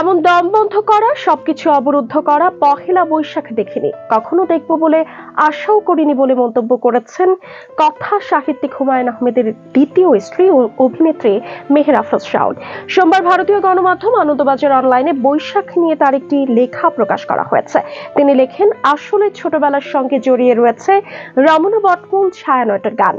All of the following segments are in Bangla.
এমন দম বন্ধ করা, সবকিছু অবরুদ্ধ করা পহেলা বৈশাখ দেখিনি। কখনো দেখব বলে আশাও করিনি বলে মন্তব্য করেছেন কথা সাহিত্যিক হুমায়ুন আহমেদের দ্বিতীয় স্ত্রী ও অভিনেত্রী মেহের আফরোজ সোমবার ভারতীয় গণমাধ্যম আনন্দবাজার অনলাইনে বৈশাখ নিয়ে তার একটি লেখা প্রকাশ করা হয়েছে। তিনি লেখেন, আসলে ছোটবেলার সঙ্গে জড়িয়ে রয়েছে রমনা বটমূল ছায়ানটের গান।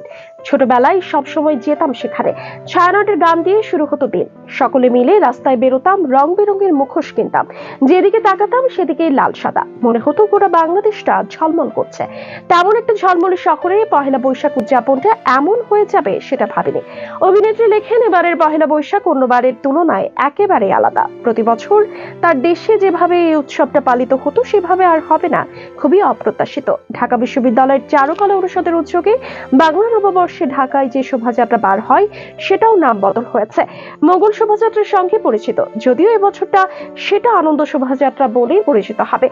ছোটবেলায় সবসময় যেতাম সেখানে। ছায়ানটের গান দিয়ে শুরু হতো দিন। সকলে মিলে রাস্তায় বেরোতাম রং বেরঙের মুখোশ কিনতাম। যেদিকে তাকাতাম, সেদিকেই লাল সাদা। মনে হতো গোটা বাংলাদেশটা ঝলমল করছে। তেমন একটা ঝলমলে শহরে পহেলা বৈশাখ উদযাপনটা এমন হয়ে যাবে সেটা ভাবিনি। অভিনেত্রী লেখেন, এবারের পহেলা বৈশাখ অন্যবারের তুলনায় একেবারে আলাদা। প্রতি বছর তার দেশে যেভাবে এই উৎসবটা পালিত হতো, সেভাবে আর হবে না। খুবই অপ্রত্যাশিত। ঢাকা বিশ্ববিদ্যালয়ের চারুকলা অনুষদের উদ্যোগে বাংলা নববর্ষে ঢাকায় যে শোভাযাত্রা বার হয়, সেটাও নাম বদল হয়েছে। মোগল শোভাযাত্রার সঙ্গে পরিচিত। যদিও এবছরটা সেটা আনন্দ শোভাযাত্রা বলেই পরিচিত হবে।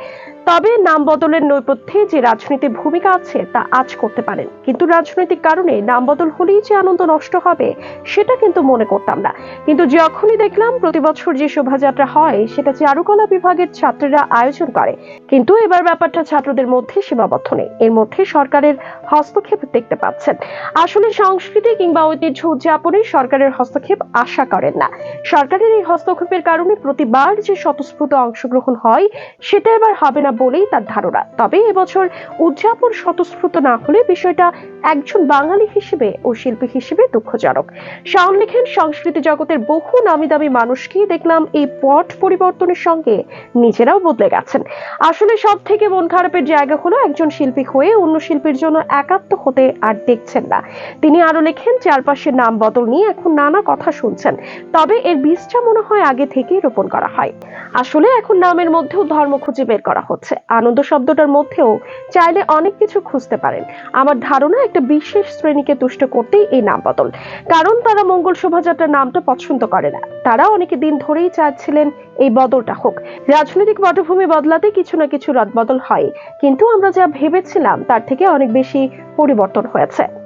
তবে নাম বদলের নৈপথ্যে যে রাজনীতির ভূমিকা আছে তা আজ করতে পারেন। কিন্তু রাজনৈতিক কারণে নাম বদল হলেই যে আনন্দ নষ্ট হবে, সেটা কিন্তু মনে করতাম না। কিন্তু যখনই দেখলাম প্রতি বছর যে শোভাযাত্রা হয়, সেটা চারুকলা বিভাগের ছাত্রীরা আয়োজন করে। কিন্তু এবার ব্যাপারটা ছাত্রদের মধ্যে সীমাবদ্ধ নেই। এর মধ্যে সরকারের হস্তক্ষেপ দেখতে পাচ্ছেন। আসলে সংস্কৃতি কিংবা ঐতিহ্য উদযাপনে সরকারের হস্তক্ষেপ আশা করেন না। সরকারের এই হস্তক্ষেপের কারণে প্রতিবার যে স্বতঃস্ফূর্ত অংশগ্রহণ হয়, সেটা এবার হবে না বলেই তার ধারণা। তবে এবছর উদযাপন স্বতঃস্ফূর্ত না হলে বিষয়টা একজন বাঙালি হিসেবে ও শিল্পী হিসেবে দুঃখজনক। শাওন লেখেন, সংস্কৃতি জগতের বহু নামি দামি মানুষকেই দেখলাম এই পট পরিবর্তনের সঙ্গে নিজেরাও বদলে গেছেন। আসলে সব থেকে মন খারাপের জায়গা হলো একজন শিল্পী হয়ে অন্য শিল্পীর জন্য একাত্ম হতে আর দেখছেন না। তিনি আরও লেখেন, চারপাশের নাম বদল নিয়ে এখন নানা কথা শুনছেন, তবে এর বীজটা মনে হয় আগে থেকেই রোপণ করা হয়। আসলে এখন নামের মধ্যেও ধর্ম খুঁজে বের করা হচ্ছে। আনন্দ শব্দটার মধ্যেও চাইলে অনেক কিছু খুঁজতে পারেন। আমার ধারণা একটা বিশেষ শ্রেণীকে তুষ্ট করতেই এই নাম বদল। কারণ তারা মঙ্গল শোভাযাত্রার নামটা পছন্দ করে না। তারা অনেকে দিন ধরেই চাচ্ছিলেন এই বদলটা হোক। রাজনৈতিক পটভূমি বদলাতে কিছু না কিছু রদবদল হয়। কিন্তু আমরা যা ভেবেছিলাম, তার থেকে অনেক বেশি পরিবর্তন হয়েছে।